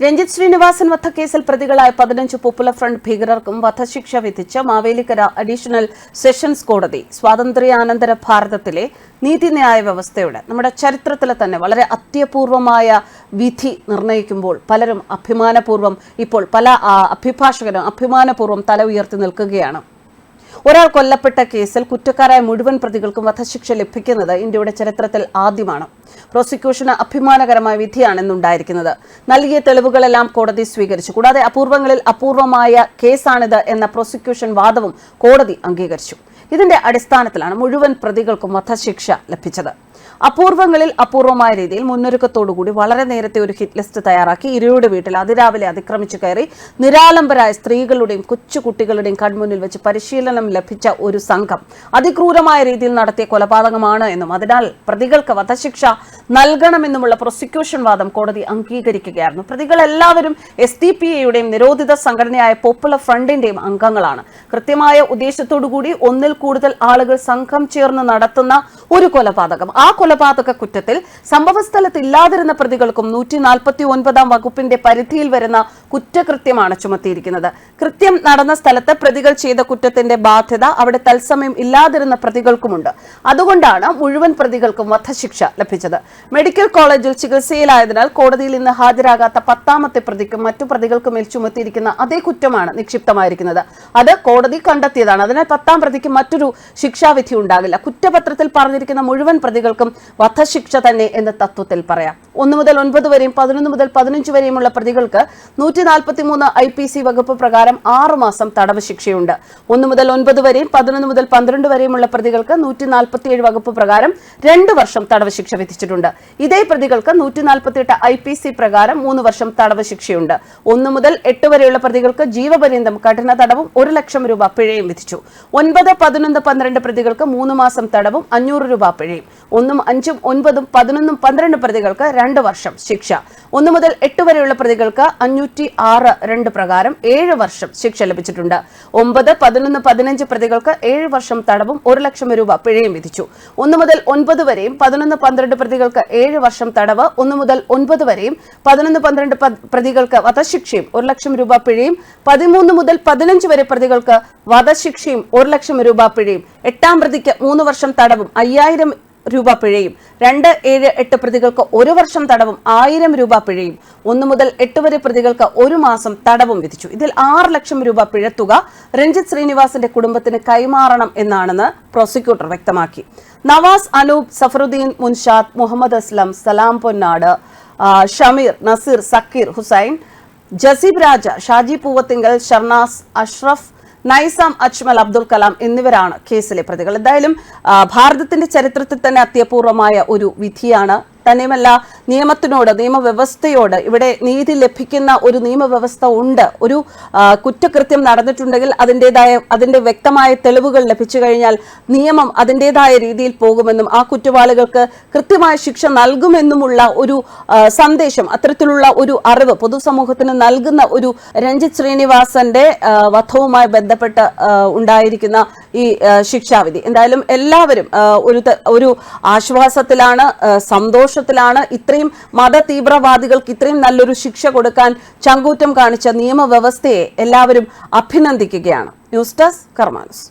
രഞ്ജിത്ത് ശ്രീനിവാസൻ വധക്കേസിൽ പ്രതികളായ പതിനഞ്ച് പോപ്പുലർ ഫ്രണ്ട് ഭീകരർക്കും വധശിക്ഷ വിധിച്ച മാവേലിക്കര അഡീഷണൽ സെഷൻസ് കോടതി സ്വാതന്ത്ര്യാനന്തര ഭാരതത്തിലെ നീതിന്യായ വ്യവസ്ഥയുടെ നമ്മുടെ ചരിത്രത്തിലെ തന്നെ വളരെ അത്യപൂർവമായ വിധി നിർണയിക്കുമ്പോൾ പലരും അഭിമാനപൂർവം ഇപ്പോൾ പല അഭിഭാഷകരും അഭിമാനപൂർവം തല ഉയർത്തി നിൽക്കുകയാണ്. ഒരാൾ കൊല്ലപ്പെട്ട കേസിൽ കുറ്റക്കാരായ മുഴുവൻ പ്രതികൾക്കും വധശിക്ഷ ലഭിക്കുന്നത് ഇന്ത്യയുടെ ചരിത്രത്തിൽ ആദ്യമാണ്. പ്രോസിക്യൂഷന് അഭിമാനകരമായ വിധിയാണ് ഇന്നുണ്ടായിരിക്കുന്നത് നൽകിയ തെളിവുകളെല്ലാം കോടതി സ്വീകരിച്ചു. കൂടാതെ അപൂർവങ്ങളിൽ അപൂർവമായ കേസാണിത് എന്ന പ്രോസിക്യൂഷൻ വാദവും കോടതി അംഗീകരിച്ചു. ഇതിന്റെ അടിസ്ഥാനത്തിലാണ് മുഴുവൻ പ്രതികൾക്കും വധശിക്ഷ ലഭിച്ചത്. അപൂർവങ്ങളിൽ അപൂർവമായ രീതിയിൽ മുന്നൊരുക്കത്തോടുകൂടി വളരെ നേരത്തെ ഒരു ഹിറ്റ് ലിസ്റ്റ് തയ്യാറാക്കി ഇരുയുടെ വീട്ടിൽ അതിരാവിലെ അതിക്രമിച്ചു കയറി നിരാലംബരായ സ്ത്രീകളുടെയും കൊച്ചുകുട്ടികളുടെയും കൺമുന്നിൽ വെച്ച് പരിശീലനം ലഭിച്ച ഒരു സംഘം അതിക്രൂരമായ രീതിയിൽ നടത്തിയ കൊലപാതകമാണ് എന്നും അതിനാൽ പ്രതികൾക്ക് വധശിക്ഷ നൽകണമെന്നുമുള്ള പ്രോസിക്യൂഷൻ വാദം കോടതി അംഗീകരിക്കുകയായിരുന്നു. പ്രതികൾ എല്ലാവരും എസ് ഡി പി എയുടെയും നിരോധിത സംഘടനയായ പോപ്പുലർ ഫ്രണ്ടിന്റെയും അംഗങ്ങളാണ്. കൃത്യമായ ഉദ്ദേശത്തോടുകൂടി ഒന്നിൽ കൂടുതൽ ആളുകൾ സംഘം ചേർന്ന് നടത്തുന്ന ഒരു കൊലപാതകം. ആ കൊലപാതക കുറ്റത്തിൽ സംഭവസ്ഥലത്ത് ഇല്ലാതിരുന്ന പ്രതികൾക്കും നൂറ്റി നാൽപ്പത്തി ഒൻപതാം വകുപ്പിന്റെ പരിധിയിൽ വരുന്ന കുറ്റകൃത്യമാണ് ചുമത്തിയിരിക്കുന്നത്. കൃത്യം നടന്ന സ്ഥലത്ത് പ്രതികൾ ചെയ്ത കുറ്റത്തിന്റെ ബാധ്യത അവിടെ തത്സമയം ഇല്ലാതിരുന്ന പ്രതികൾക്കുമുണ്ട്. അതുകൊണ്ടാണ് മുഴുവൻ പ്രതികൾക്കും വധശിക്ഷ ലഭിച്ചത്. മെഡിക്കൽ കോളേജിൽ ചികിത്സയിലായതിനാൽ കോടതിയിൽ ഇന്ന് ഹാജരാകാത്ത പത്താമത്തെ പ്രതിക്കും മറ്റു പ്രതികൾക്കും മേൽ ചുമത്തിയിരിക്കുന്ന അതേ കുറ്റമാണ് നിക്ഷിപ്തമായിരിക്കുന്നത്. അത് കോടതി കണ്ടെത്തിയതാണ്. അതിനാൽ പത്താം പ്രതിക്ക് മറ്റൊരു ശിക്ഷാവിധി ഉണ്ടാകില്ല. കുറ്റപത്രത്തിൽ പറഞ്ഞിരിക്കുന്ന മുഴുവൻ പ്രതികൾക്കും വധശിക്ഷ തന്നെ എന്ന തത്വത്തിൽ പറയാം. ഒന്ന് മുതൽ ഒൻപത് വരെയും പതിനൊന്ന് മുതൽ പതിനഞ്ച് വരെയുമുള്ള പ്രതികൾക്ക് നൂറ്റി നാൽപ്പത്തി മൂന്ന് ഐ പി സി വകുപ്പ് പ്രകാരം ആറു മാസം തടവ് ശിക്ഷയുണ്ട്. ഒന്ന് മുതൽ ഒൻപത് വരെയും പതിനൊന്ന് മുതൽ പന്ത്രണ്ട് വരെയുമുള്ള പ്രതികൾക്ക് നൂറ്റി നാൽപ്പത്തിയേഴ് വകുപ്പ് പ്രകാരം രണ്ട് വർഷം തടവ് ശിക്ഷ വിധിച്ചിട്ടുണ്ട്. ഇതേ പ്രതികൾക്ക് നൂറ്റി നാൽപ്പത്തിയെട്ട് ഐ പി സി പ്രകാരം മൂന്ന് വർഷം തടവ് ശിക്ഷയുണ്ട്. ഒന്ന് മുതൽ എട്ട് വരെയുള്ള പ്രതികൾക്ക് ജീവപര്യന്തം കഠിന തടവും ഒരു ലക്ഷം രൂപ പിഴയും വിധിച്ചു. ഒൻപത് പതിനൊന്ന് പന്ത്രണ്ട് പ്രതികൾക്ക് മൂന്ന് മാസം തടവും അഞ്ഞൂറ് രൂപ പിഴയും. ഒന്നും അഞ്ചും ഒൻപതും പതിനൊന്നും പന്ത്രണ്ട് പ്രതികൾക്ക് രണ്ട് വർഷം ശിക്ഷ. ഒന്നു മുതൽ എട്ട് വരെയുള്ള പ്രതികൾക്ക് അഞ്ഞൂറ്റി ആറ് രണ്ട് പ്രകാരം ഏഴ് വർഷം ശിക്ഷ ലഭിച്ചിട്ടുണ്ട്. ഒമ്പത് പതിനൊന്ന് പതിനഞ്ച് പ്രതികൾക്ക് ഏഴ് വർഷം തടവും ഒരു ലക്ഷം രൂപ പിഴയും വിധിച്ചു. ഒന്നു മുതൽ ഒൻപത് വരെയും പതിനൊന്ന് പന്ത്രണ്ട് പ്രതികൾക്ക് ഏഴ് വർഷം തടവ് ഒന്ന് മുതൽ ഒൻപത് വരെയും പതിനൊന്ന് പന്ത്രണ്ട് പ്രതികൾക്ക് വധശിക്ഷയും ഒരു ലക്ഷം രൂപ പിഴയും പതിമൂന്ന് മുതൽ പതിനഞ്ച് വരെ പ്രതികൾക്ക് വധശിക്ഷയും ഒരു ലക്ഷം രൂപ പിഴയും. എട്ടാം പ്രതിക്ക് മൂന്ന് വർഷം തടവും അയ്യായിരം രൂപ പിഴയും. രണ്ട് ഏഴ് എട്ട് പ്രതികൾക്ക് ഒരു വർഷം തടവും ആയിരം രൂപ പിഴയും. ഒന്ന് മുതൽ എട്ട് വരെ പ്രതികൾക്ക് ഒരു മാസം തടവും വിധിച്ചു. ഇതിൽ ആറ് ലക്ഷം രൂപ പിഴത്തുക രഞ്ജിത്ത് ശ്രീനിവാസിന്റെ കുടുംബത്തിന് കൈമാറണം എന്നാണെന്ന് പ്രോസിക്യൂട്ടർ വ്യക്തമാക്കി. നവാസ് അനൂപ് സഫറുദ്ദീൻ മുൻഷാദ് മുഹമ്മദ് അസ്ലം സലാം പൊന്നാട് ഷമീർ നസീർ സക്കീർ ഹുസൈൻ ജസീബ് രാജ ഷാജി പൂവത്തിങ്കൽ ഷർണാസ് അഷ്റഫ് നൈസാം അജ്മൽ അബ്ദുൽ കലാം എന്നിവരാണ് കേസിലെ പ്രതികൾ. എന്തായാലും ഭാരതത്തിന്റെ ചരിത്രത്തിൽ തന്നെ അത്യപൂർവമായ ഒരു വിധിയാണ് തന്നെയുമല്ല നിയമത്തിനോട് നിയമവ്യവസ്ഥയോട് ഇവിടെ നീതി ലഭിക്കുന്ന ഒരു നിയമവ്യവസ്ഥ ഉണ്ട്. ഒരു കുറ്റകൃത്യം നടന്നിട്ടുണ്ടെങ്കിൽ അതിന്റെതായ അതിന്റെ വ്യക്തമായ തെളിവുകൾ ലഭിച്ചു കഴിഞ്ഞാൽ നിയമം അതിന്റെതായ രീതിയിൽ പോകുമെന്നും ആ കുറ്റവാളികൾക്ക് കൃത്യമായ ശിക്ഷ നൽകുമെന്നുമുള്ള ഒരു സന്ദേശം അത്തരത്തിലുള്ള ഒരു അറിവ് പൊതുസമൂഹത്തിന് നൽകുന്ന ഒരു രഞ്ജിത് ശ്രീനിവാസന്റെ വധവുമായി ബന്ധപ്പെട്ട് ഉണ്ടായിരിക്കുന്ന ഈ ശിക്ഷാവിധി. എന്തായാലും എല്ലാവരും ഒരു ഒരു ആശ്വാസത്തിലാണ് ആ, സന്തോഷത്തിലാണ് ഇത്രയും മത തീവ്രവാദികൾക്ക് ഇത്രയും നല്ലൊരു ശിക്ഷ കൊടുക്കാൻ ചങ്കൂറ്റം കാണിച്ച നിയമവ്യവസ്ഥയെ എല്ലാവരും അഭിനന്ദിക്കുകയാണ്. News desk കർമാനസ്.